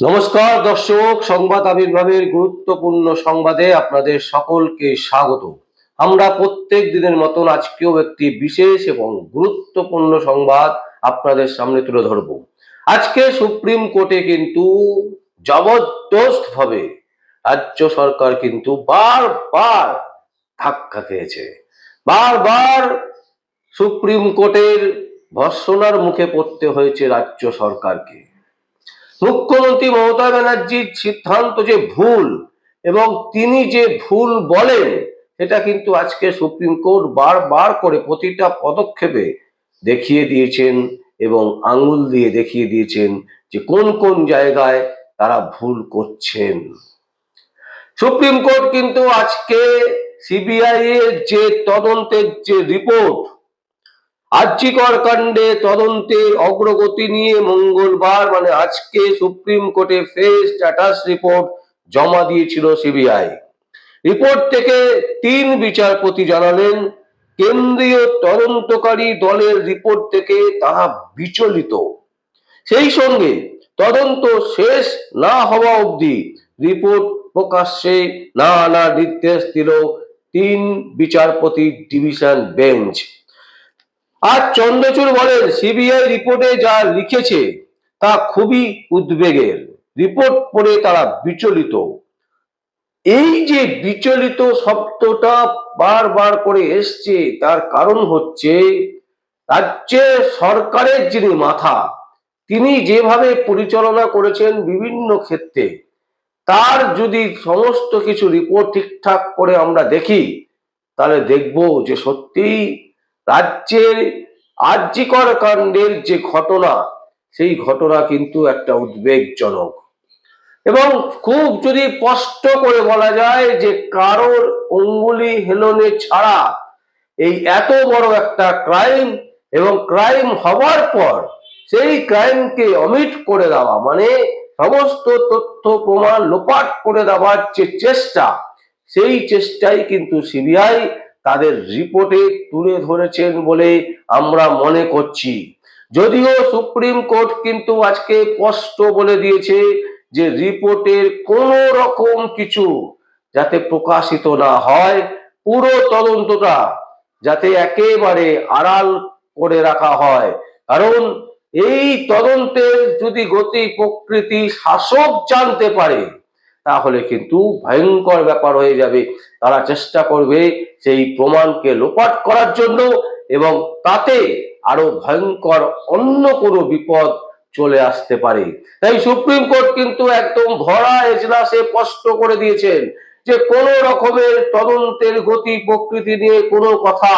নমস্কার, দর্শক, সংবাদ আবির্ভাবের গুরুত্বপূর্ণ সংবাদে আপনাদের সকলকে স্বাগত। আমরা প্রত্যেক দিনের মতন আজকেও একটি বিশেষ এবং গুরুত্বপূর্ণ সংবাদ আপনাদের সামনে তুলে ধরব। আজকে সুপ্রিম কোর্টে কিন্তু জবরদস্ত ভাবে রাজ্য সরকার কিন্তু বারবার ধাক্কা খেয়েছে। বারবার সুপ্রিম কোর্টের ভর্ষণার মুখে পড়তে হয়েছে রাজ্য সরকারকে। মুখ্যমন্ত্রী মমতা ব্যানার্জির সিদ্ধান্ত যে ভুল এবং তিনি যে ভুল বলেন, সেটা কিন্তু আজকে সুপ্রিম কোর্ট বারবার করে প্রতিটা পদক্ষেপে দেখিয়ে দিয়েছেন এবং আঙুল দিয়ে দেখিয়ে দিয়েছেন যে কোন কোন জায়গায় তারা ভুল করছেন। সুপ্রিম কোর্ট কিন্তু আজকে সিবিআই এর যে তদন্তের যে রিপোর্ট আর্যিকর কাণ্ডে তদন্তের অগ্রগতি নিয়ে মঙ্গলবার মানে আজকে সুপ্রিম কোর্টে ফেস স্ট্যাটাস রিপোর্ট জমা দিয়েছিল সিবিআই। রিপোর্ট থেকে তিন বিচারপতি জানালেন, কেন্দ্রীয় তদন্তকারী দলের রিপোর্ট থেকে তারা বিচলিত। সেই সঙ্গে তদন্ত শেষ না হওয়া অবধি রিপোর্ট প্রকাশ্যে না আনার নির্দেশ দিল তিন বিচারপতি ডিভিশন বেঞ্চ। আর চন্দ্রচূড় বলেন সিবিআই রিপোর্টে যা লিখেছে তা খুবই উদ্বেগের। রিপোর্ট পড়ে তারা বিচলিত। এই যে বিচলিত শব্দটা বারবার করে এসছে, তার কারণ হচ্ছে রাজ্যের সরকারের যিনি মাথা, তিনি যেভাবে পরিচালনা করেছেন বিভিন্ন ক্ষেত্রে, তার যদি সমস্ত কিছু রিপোর্ট ঠিকঠাক করে আমরা দেখি, তাহলে দেখব যে সত্যিই রাজ্যের আর্যিকর কাণ্ডের যে ঘটনা, সেই ঘটনা কিন্তু একটা উদ্বেগজনক। এবং খুব যদি স্পষ্ট করে বলা যায় যে কারোর অঙ্গুলি হেলনে ছাড়া এই এত বড় একটা ক্রাইম এবং ক্রাইম হওয়ার পর সেই ক্রাইমকে অমিট করে দেওয়া মানে সমস্ত তথ্য প্রমাণ লোপাট করে দেওয়ার যে চেষ্টা, সেই চেষ্টাই কিন্তু সিবিআই তাদের রিপোর্টে তুলে ধরেছেন বলে আমরা মনে করছি। যদিও সুপ্রিম কোর্ট কিন্তু আজকে স্পষ্ট বলে দিয়েছে যে রিপোর্টের কোন রকম কিছু যাতে প্রকাশিত না হয়, পুরো তদন্তটা যাতে একেবারে আড়াল করে রাখা হয়। কারণ এই তদন্তের যদি গতি প্রকৃতি শাসক জানতে পারে তাহলে কিন্তু ভয়ঙ্কর ব্যাপার হয়ে যাবে। তারা চেষ্টা করবে সেই প্রমাণকে লোপাট করার জন্য এবং তাতে আরও ভয়ঙ্কর অন্য কোনো বিপদ চলে আসতে পারে। তাই সুপ্রিম কোর্ট কিন্তু একদম ভরা এজলাসে স্পষ্ট করে দিয়েছেন যে কোন রকমের তদন্তের গতি প্রকৃতি নিয়ে কোনো কথা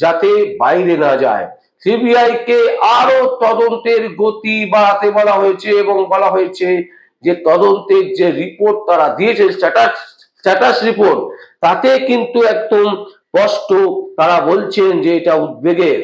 যাতে বাইরে না যায়। সিবিআই কে আরও তদন্তের গতি বাড়াতে বলা হয়েছে এবং বলা হয়েছে যে তদন্তের যে রিপোর্ট তারা দিয়েছে স্ট্যাটাস স্ট্যাটাস রিপোর্ট তাতে কিন্তু একদম স্পষ্ট তারা বলছেন যে এটা উদ্বেগের।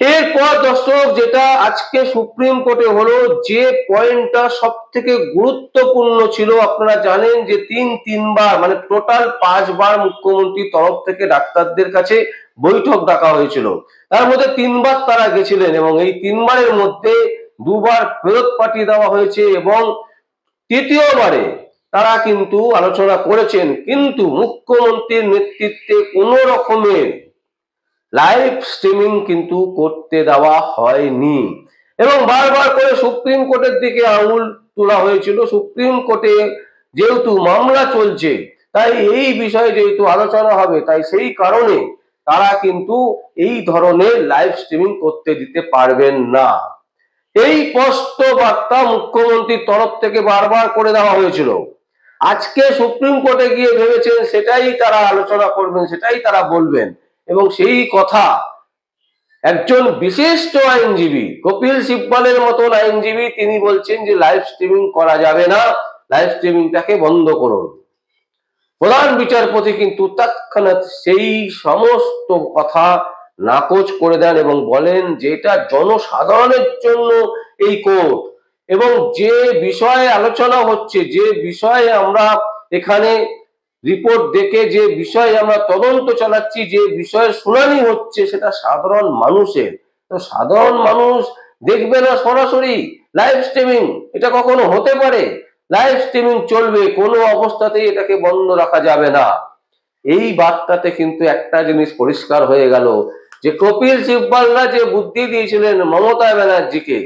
এরপর দর্শক, যেটা আজকে সুপ্রিম কোর্টে হলো, যে পয়েন্টটা সব থেকে গুরুত্বপূর্ণ ছিল, আপনারা জানেন যে তিন, তিনবার মানে টোটাল পাঁচবার মুখ্যমন্ত্রী তরফ থেকে ডাক্তারদের কাছে বৈঠক ডাকা হয়েছিল। তার মধ্যে তিনবার তারা গেছিলেন এবং এই তিনবারের মধ্যে দুবার ফেরত পাঠিয়ে দেওয়া হয়েছে এবং তৃতীয়বারে তারা কিন্তু আলোচনা করেছেন, কিন্তু মুখ্যমন্ত্রীর নেতৃত্বে কোনো রকমের লাইভ স্ট্রিমিং কিন্তু করতে দেওয়া হয়নি। এবং বারবার করে সুপ্রিম কোর্টের দিকে আঙুল তোলা হয়েছিল। সুপ্রিম কোর্টে যেহেতু মামলা চলছে, তাই এই বিষয়ে যেহেতু আলোচনা হবে, তাই সেই কারণে তারা কিন্তু এই ধরনের লাইভ স্ট্রিমিং করতে দিতে পারবেন না। এই স্পষ্ট বার্তা মুখ্যমন্ত্রীর তরফ থেকে বারবার করে দেওয়া হয়েছিল। আজকে সুপ্রিম কোর্টে গিয়ে ভেবেছেন সেটাই তারা আলোচনা করবেন, সেটাই তারা বলবেন। এবং সেই কথা একজন বিশিষ্ট আইনজীবী, কপিল সিব্বালের মতন আইনজীবী, তিনি বলছেন যে লাইভ স্ট্রিমিং করা যাবে না, লাইভ স্ট্রিমিংটাকে বন্ধ করুন। প্রধান বিচারপতি কিন্তু তৎক্ষণাৎ সেই সমস্ত কথা নাকচ করে দেন এবং বলেন যে এটা জনসাধারণের জন্য এই কোর্ট। এবং যে বিষয়ে আলোচনা হচ্ছে, যে বিষয়ে আমরা এখানে রিপোর্ট দেখে, যে বিষয়ে আমরা তদন্ত চালাচ্ছি, যে বিষয়ে শুনানি হচ্ছে, সেটা সাধারণ মানুষের। তো সাধারণ মানুষ দেখবে না সরাসরি লাইভ স্ট্রিমিং? এটা কখনো হতে পারে? লাইভ স্ট্রিমিং চলবে, কোনো অবস্থাতেই এটাকে বন্ধ রাখা যাবে না। এই বার্তাতে কিন্তু একটা জিনিস পরিষ্কার হয়ে গেল যে কপিল সিব্বালরা যে বুদ্ধি দিয়েছিলেন মমতা ব্যানার্জিকে,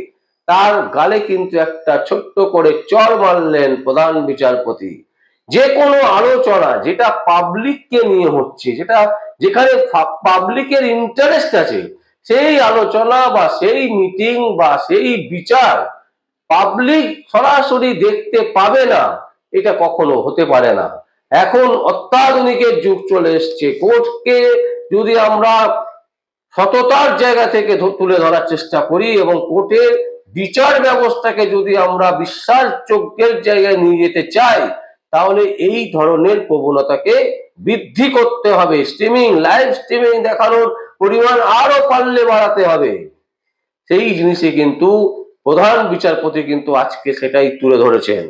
তার গালে কিন্তু একটা ছোট্ট করে চর মারলেন প্রধান বিচারপতি। যে কোনো আলোচনা যেটা পাবলিককে নিয়ে হচ্ছে, যেটা যেখানে পাবলিকের ইন্টারেস্ট আছে, সেই আলোচনা বা সেই মিটিং বা সেই বিচার পাবলিক সরাসরি দেখতে পাবে না, এটা কখনো হতে পারে না। এখন অত্যাধুনিকের যুগ চলে এসছে। কোর্টকে যদি আমরা সততার জায়গা থেকে তুলে ধরার চেষ্টা করি এবং কোর্টের বিচার ব্যবস্থাকে যদি আমরা বিশ্বাসযোগ্যের জায়গায় নিয়ে যেতে চাই, তাহলে এই ধরনের প্রবণতাকে বৃদ্ধি করতে হবে। স্ট্রিমিং লাইভ স্ট্রিমিং দেখানোর পরিমাণ আরও পারলে বাড়াতে হবে। সেই জিনিসে কিন্তু প্রধান বিচারপতি কিন্তু আজকে সেটাই তুলে ধরেছেন।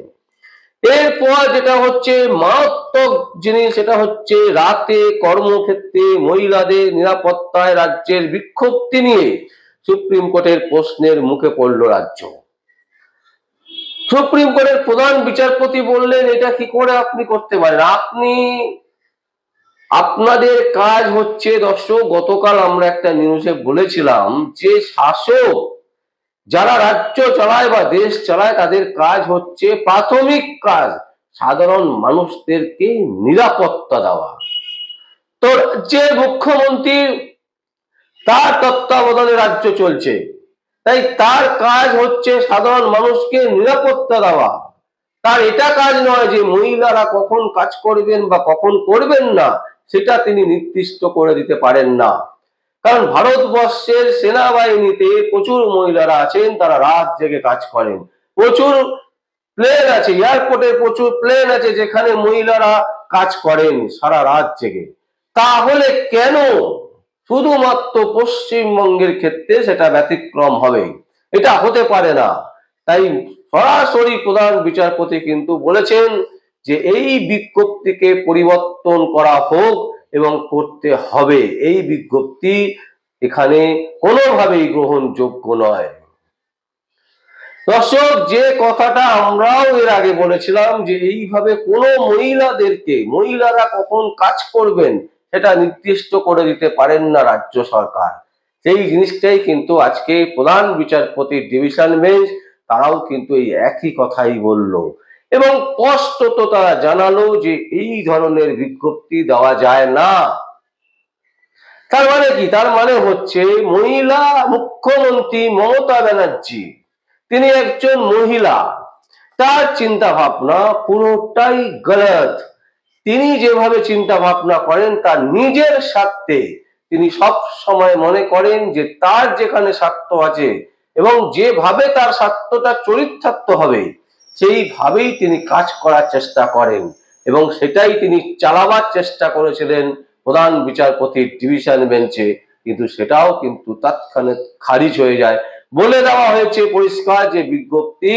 এরপর যেটা হচ্ছে মারাত্মক জিনিস, সেটা হচ্ছে রাতে কর্মক্ষেত্রে মহিলাদের নিরাপত্তায় রাজ্যের বিক্ষোভটি নিয়ে সুপ্রিম কোর্টের প্রশ্নের মুখে পড়ল রাজ্য। সুপ্রিম কোর্টের প্রধান বিচারপতি বললেন, এটা কি করে আপনি করতে পারেন? আপনি, আপনাদের কাজ হচ্ছে, দর্শক, গতকাল আমরা একটা নিউজে বলেছিলাম যে শাসক যারা রাজ্য চালায় বা দেশ চালায়, তাদের কাজ হচ্ছে প্রাথমিক কাজ, সাধারণ মানুষদেরকে নিরাপত্তা দেওয়া। তো যে মুখ্যমন্ত্রী, তার তত্ত্বাবধানে রাজ্য চলছে, তাই তার কাজ হচ্ছে সাধারণ মানুষকে নিরাপত্তা দেওয়া। তার এটা কাজ নয় যে মহিলারা কখন কাজ করবেন বা কখন করবেন না, সেটা তিনি নির্দিষ্ট করে দিতে পারেন না। কারণ ভারতবর্ষের সেনাবাহিনীতে প্রচুর মহিলারা আছেন, তারা রাত জেগে কাজ করেন। প্রচুর প্লেন আছে এয়ারপোর্টে প্রচুর প্লেন আছে যেখানে মহিলারা কাজ করেন সারা রাত জেগে। তাহলে কেন শুধুমাত্র পশ্চিমবঙ্গের ক্ষেত্রে সেটা ব্যতিক্রম হবে? এটা হতে পারে না। তাই সরাসরি প্রধান বিচারপতি কিন্তু বলেছেন যে এই বিজ্ঞপ্তিকে পরিবর্তন করা হোক এবং করতে হবে। এই বিজ্ঞপ্তি এখানে কোনোভাবেই গ্রহণযোগ্য নয়। দর্শক, যে কথাটা আমরাও এর আগে বলেছিলাম যে এইভাবে কোনো মহিলাদেরকে, মহিলারা কখন কাজ করবেন সেটা নির্দিষ্ট করে দিতে পারেন না রাজ্য সরকার। সেই জিনিসটাই কিন্তু আজকে প্রধান বিচারপতির ডিভিশন বেঞ্চ, তারাও কিন্তু এই একই কথাই বলল। এবং স্পষ্টত তারা জানালো যে এই ধরনের বিজ্ঞপ্তি দেওয়া যায় না। তার মানে কি? তার মানে হচ্ছে মহিলা মুখ্যমন্ত্রী মমতা ব্যানার্জি, তিনি একজন মহিলা, তার চিন্তা ভাবনা পুরোটাই গলত তিনি যেভাবে চিন্তা ভাবনা করেন, তার নিজের স্বার্থে তিনি সব সময় মনে করেন যে তার যেখানে স্বার্থ আছে এবং যেভাবে তার স্বার্থটা চরিতার্থ হবে সেইভাবেই তিনি কাজ করার চেষ্টা করেন এবং সেটাই তিনি চালাবার চেষ্টা করেছিলেন প্রধান বিচারপতির ডিভিশন বেঞ্চে। কিন্তু সেটাও কিন্তু তৎক্ষণাৎ খারিজ হয়ে যায়। বলে দেওয়া হয়েছে পরিষ্কার যে বিজ্ঞপ্তি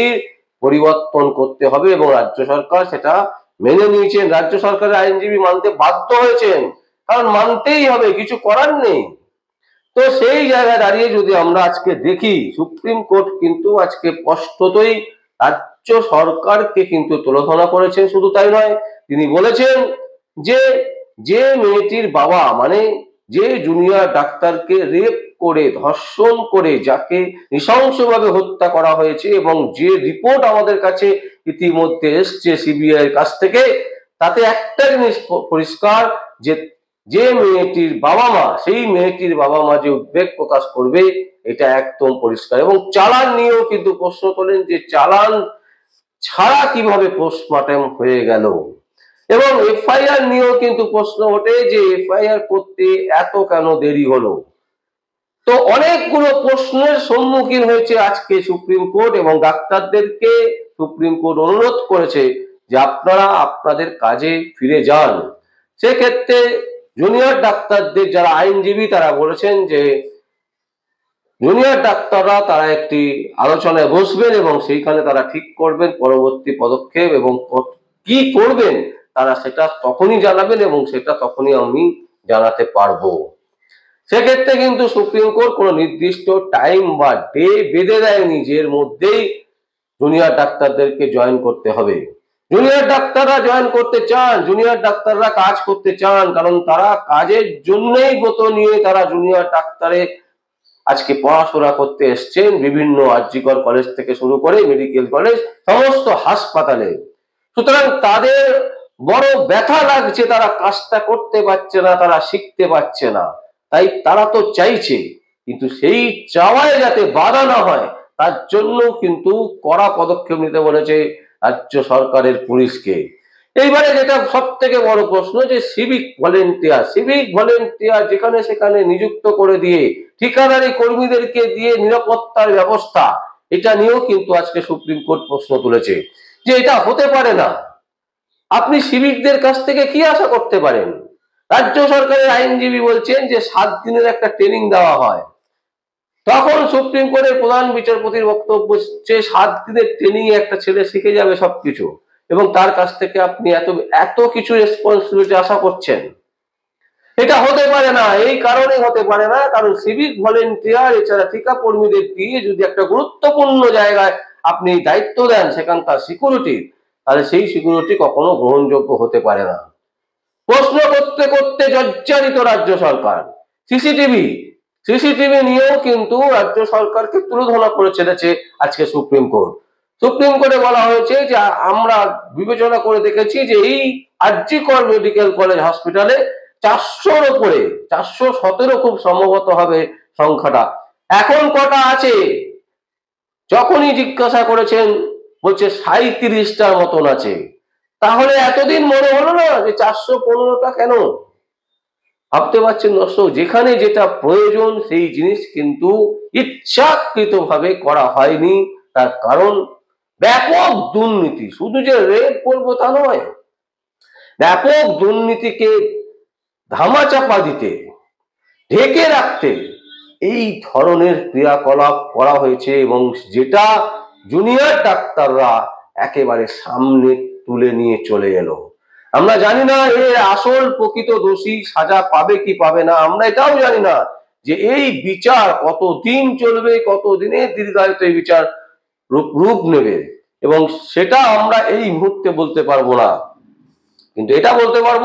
পরিবর্তন করতে হবে এবং রাজ্য সরকার সেটা মেনে নিয়েছেন। রাজ্য সরকারের আইনজীবী মানতে বাধ্য হয়েছেন। কারণ মানতেই হবে, কিছু করার নেই। তো সেই জায়গায় দাঁড়িয়ে যদি আমরা আজকে দেখি, সুপ্রিম কোর্ট কিন্তু আজকে স্পষ্টতই রাজ্য সরকারকে কিন্তু তুলোধনা করেছেন, শুধু তাই নয়, তিনি বলেছেন যে যে মেয়েটির বাবা মানে যে জুনিয়র ডাক্তারকে রেপ করে, ধর্ষণ করে, যাকে নৃশংসভাবে হত্যা করা হয়েছে এবং যে রিপোর্ট আমাদের কাছে ইতিমধ্যে এসছে সিবিআই কাছ থেকে, তাতে একটা জিনিস পরিষ্কার যে যে মেয়েটির বাবা মা, সেই মেয়েটির বাবা মা যে উদ্বেগ প্রকাশ করবে, এটা একদম পরিষ্কার এবং চালান নিয়েও কিন্তু প্রশ্ন তোলেন যে, চালান ছাড়া কীভাবে পোস্টমর্টম হয়ে গেল? এবং এফআইআর নিয়েও কিন্তু প্রশ্ন ওঠে যে এফআইআর করতে এত কেন দেরি হলো? তো অনেকগুলো প্রশ্নের সম্মুখীন হয়েছে আজকে সুপ্রিম কোর্ট এবং ডাক্তারদেরকে সুপ্রিম কোর্ট অনুরোধ করেছে যে আপনারা আপনাদের কাজে ফিরে যান। সেক্ষেত্রে জুনিয়র ডাক্তারদের যারা আইনজীবী তারা বলেছেন যে জুনিয়র ডাক্তাররা তারা একটি আলোচনায় বসবেন এবং সেইখানে তারা ঠিক করবেন পরবর্তী পদক্ষেপ এবং ক- করবেন তারা সেটা তখনই জানাবেন এবং সেটা তখনই আমি জানাতে পারব। সেক্ষেত্রে কিন্তু সুপ্রিম কোর্ট কোনো নির্দিষ্ট টাইম বা ডে বেঁধে দেয়নি যে এর মধ্যেই জুনিয়র ডাক্তারদেরকে জয়েন করতে হবে। জুনিয়র ডাক্তাররা জয়েন করতে চান, জুনিয়র ডাক্তাররা কাজ করতে চান, কারণ তারা কাজের জন্যই ব্রত নিয়ে তারা জুনিয়র ডাক্তারে আজকে পড়াশোনা করতে এসছেন বিভিন্ন আর্জিকর কলেজ থেকে শুরু করে মেডিকেল কলেজ সমস্ত হাসপাতালে। সুতরাং তাদের বড় ব্যথা লাগছে, তারা কাজটা করতে পারছে না, তারা শিখতে পারছে না। তাই তারা তো চাইছে, কিন্তু সেই চাওয়ায় যাতে বাধা না হয়, তার জন্য কিন্তু কড়া পদক্ষেপ নিতে বলেছে রাজ্য সরকারের পুলিশকে। এইবারে যেটা সব থেকে বড় প্রশ্ন যে সিভিক ভলেন্টিয়ার সিভিক ভলেন্টিয়ার যেখানে সেখানে নিযুক্ত করে দিয়ে ঠিকাদারি কর্মীদেরকে দিয়ে নিরাপত্তার ব্যবস্থা, এটা নিয়েও কিন্তু আজকে সুপ্রিম কোর্ট প্রশ্ন তুলেছে যে এটা হতে পারে না। আপনি সিভিকদের কাছ থেকে কি আশা করতে পারেন? রাজ্য সরকারের আইনজীবী বলছেন যে সাত দিনের একটা ট্রেনিং দেওয়া হয়। তখন সুপ্রিম কোর্টের প্রধান বিচারপতির বক্তব্য হচ্ছে সাত দিনের ট্রেনিং একটা ছেলে শিখে যাবে সবকিছু। এবং তার কাছ থেকে আপনি এত এত কিছু রেসপন্সিবিলিটি আশা করছেন। এটা হতে পারে না, এই কারণে হতে পারে না, কারণ সিভিক ভলেন্টিয়ার এছাড়া টিকা কর্মীদের দিয়ে যদি একটা গুরুত্বপূর্ণ জায়গায় আপনি দায়িত্ব দেন সেখানকার সিকিউরিটি তাহলে সেই সিকিউরিটি কখনো গ্রহণযোগ্য হতে পারে না। প্রশ্ন করতে করতে জর্জরিত রাজ্য সরকার। সিসিটিভি সিসিটিভি নিয়েও কিন্তু রাজ্য সরকারকে তুলোধনা করে ছেড়েছে আজকে সুপ্রিম কোর্ট। সুপ্রিম কোর্টে বলা হয়েছে যে আমরা বিবেচনা করে দেখেছি যে এই আরজিকর মেডিকেল কলেজ হসপিটালে চারশোর ওপরে চারশো সতেরো খুব সম্ভবত হবে সংখ্যাটা। এখন কটা আছে? যখনই জিজ্ঞাসা করেছেন, বলছে সাঁত্রিশটার মতন আছে। তাহলে এতদিন মনে হলো না যে চারশো পনেরোটা কেন? ভাবতে পারছেন দর্শক, যেখানে যেটা প্রয়োজন সেই জিনিস কিন্তু ইচ্ছাকৃত ভাবে করা হয়নি। তার কারণ ব্যাপক দুর্নীতি, শুধু যে রেপ করব তা নয়, ব্যাপক দুর্নীতিকে ধামাচাপা দিতে, ঢেকে রাখতে এই ধরনের ক্রিয়াকলাপ করা হয়েছে এবং যেটা জুনিয়র ডাক্তাররা একেবারে সামনে তুলে নিয়ে চলে এলো। আমরা জানি না এর আসল প্রকৃত দোষী, সাজা পাবে কি পাবে না, আমরা এটাও জানি না যে এই বিচার কত দিন চলবে কত দিনের দীর্ঘায়িত এই বিচার রূপ নেবে এবং সেটা আমরা এই মুহূর্তে বলতে পারব না। কিন্তু এটা বলতে পারব,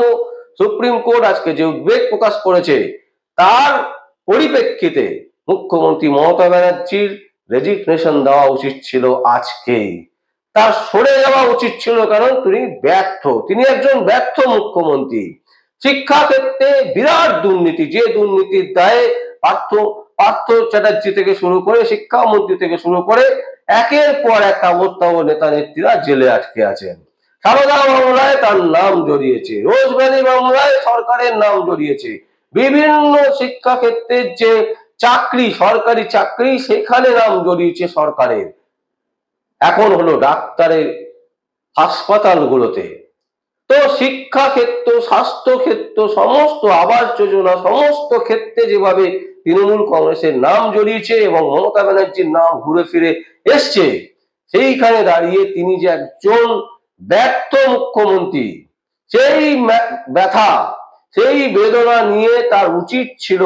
সুপ্রিম কোর্ট আজকে যে উদ্বেগ প্রকাশ করেছে, তার পরিপ্রেক্ষিতে মুখ্যমন্ত্রী মমতা ব্যানার্জির রেজিগনেশন দেওয়া উচিত ছিল আজকেই তার সরে যাওয়া উচিত ছিল কারণ তিনি ব্যর্থ, তিনি একজন ব্যর্থ মুখ্যমন্ত্রী। শিক্ষা ক্ষেত্রে বিরাট দুর্নীতি, যে দুর্নীতির দায়ে পার্থ পার্থ চ্যাটার্জি থেকে শুরু করে শিক্ষামন্ত্রী থেকে শুরু করে একের পর এক অবস্থাব নেতা নেত্রীরা জেলে আটকে আছেন। সারদা মামলায় তার নাম জড়িয়েছে রোজভ্যালি মামলায় সরকারের নাম জড়িয়েছে। বিভিন্ন শিক্ষাক্ষেত্রের যে চাকরি, সরকারি চাকরি, সেখানে নাম জড়িয়েছে সরকারের। এখন হলো ডাক্তারের হাসপাতালগুলোতে। তো শিক্ষা ক্ষেত্র, স্বাস্থ্য ক্ষেত্র, সমস্ত আবাস যোজনা, সমস্ত ক্ষেত্রে যেভাবে তৃণমূল কংগ্রেসের নাম জড়িয়েছে এবং মমতা ব্যানার্জির নাম ঘুরে ফিরে এসছে, সেইখানে দাঁড়িয়ে তিনি যে একজন ব্যর্থ মুখ্যমন্ত্রী, সেই ব্যথা, সেই বেদনা নিয়ে তার উচিত ছিল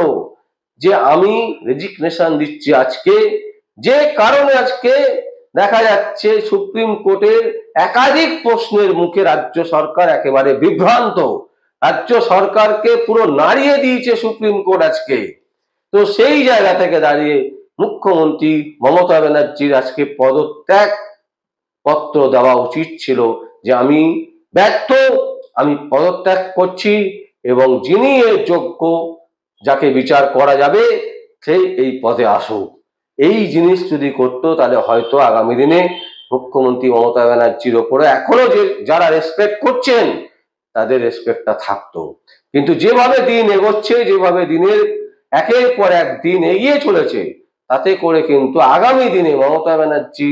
যে আমি রেজিগনেশন দিচ্ছি আজকে, যে কারণে আজকে দেখা যাচ্ছে সুপ্রিম কোর্টের একাধিক প্রশ্নের মুখে রাজ্য সরকার একেবারে বিভ্রান্ত। রাজ্য সরকারকে পুরো নাড়িয়ে দিয়েছে সুপ্রিম কোর্ট আজকে। তো সেই জায়গা থেকে দাঁড়িয়ে মুখ্যমন্ত্রী মমতা ব্যানার্জির আজকে পদত্যাগ পত্র দেওয়া উচিত ছিল যে আমি ব্যর্থ, আমি পদত্যাগ করছি এবং যিনি এর যোগ্য যাকে বিচার করা যাবে, সেই এই পদে আসুক। এই জিনিস যদি করতো, তাহলে হয়তো আগামী দিনে মুখ্যমন্ত্রী মমতা ব্যানার্জির ওপরে এখনও যে, যারা রেসপেক্ট করছেন, তাদের রেসপেক্টটা থাকতো। কিন্তু যেভাবে দিন এগোচ্ছে, যেভাবে দিনের একের পর এক দিন এগিয়ে চলেছে, তাতে করে কিন্তু আগামী দিনে মমতা ব্যানার্জি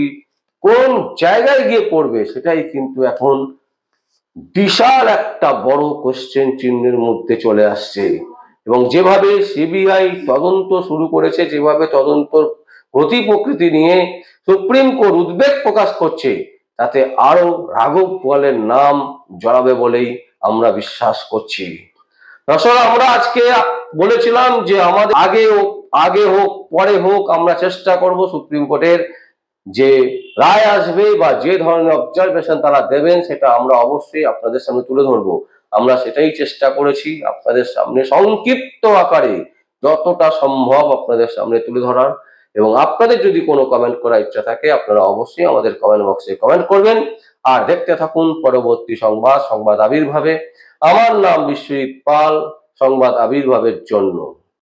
কোন জায়গায় গিয়ে পড়বে, সেটাই কিন্তু এখন বিশাল একটা বড় কোশ্চেন চিহ্নের মধ্যে চলে আসছে। এবং যেভাবে সিবিআই তদন্ত শুরু করেছে, যেভাবে তদন্ত গতি প্রকৃতি নিয়ে সুপ্রিম কোর্ট উদ্বেগ প্রকাশ করছে, তাতে আরও রাঘব পোয়ালের নাম জড়াবে বলেই আমরা বিশ্বাস করছি। দর্শক, আমরা আজকে বলেছিলাম যে আমাদের আগে হোক আগে হোক, পরে হোক, আমরা চেষ্টা করব সুপ্রিম কোর্টের যে রায় আসবে বা যে ধরনের অবজারভেশন তারা দেবেন, সেটা আমরা অবশ্যই আপনাদের সামনে তুলে ধরবো। আমরা সেটাই চেষ্টা করেছি আপনাদের সামনে সংক্ষিপ্ত আকারে, যতটা সম্ভব আপনাদের সামনে তুলে ধরার। এবং আপনাদের যদি কোনো কমেন্ট করার ইচ্ছা থাকে, আপনারা অবশ্যই আমাদের কমেন্ট বক্সে কমেন্ট করবেন। আর দেখতে থাকুন পরবর্তী সংবাদ সংবাদ আবির্ভাবে। আমার নাম বিশ্বজিৎ পাল, সংবাদ আবির্ভাবের জন্য।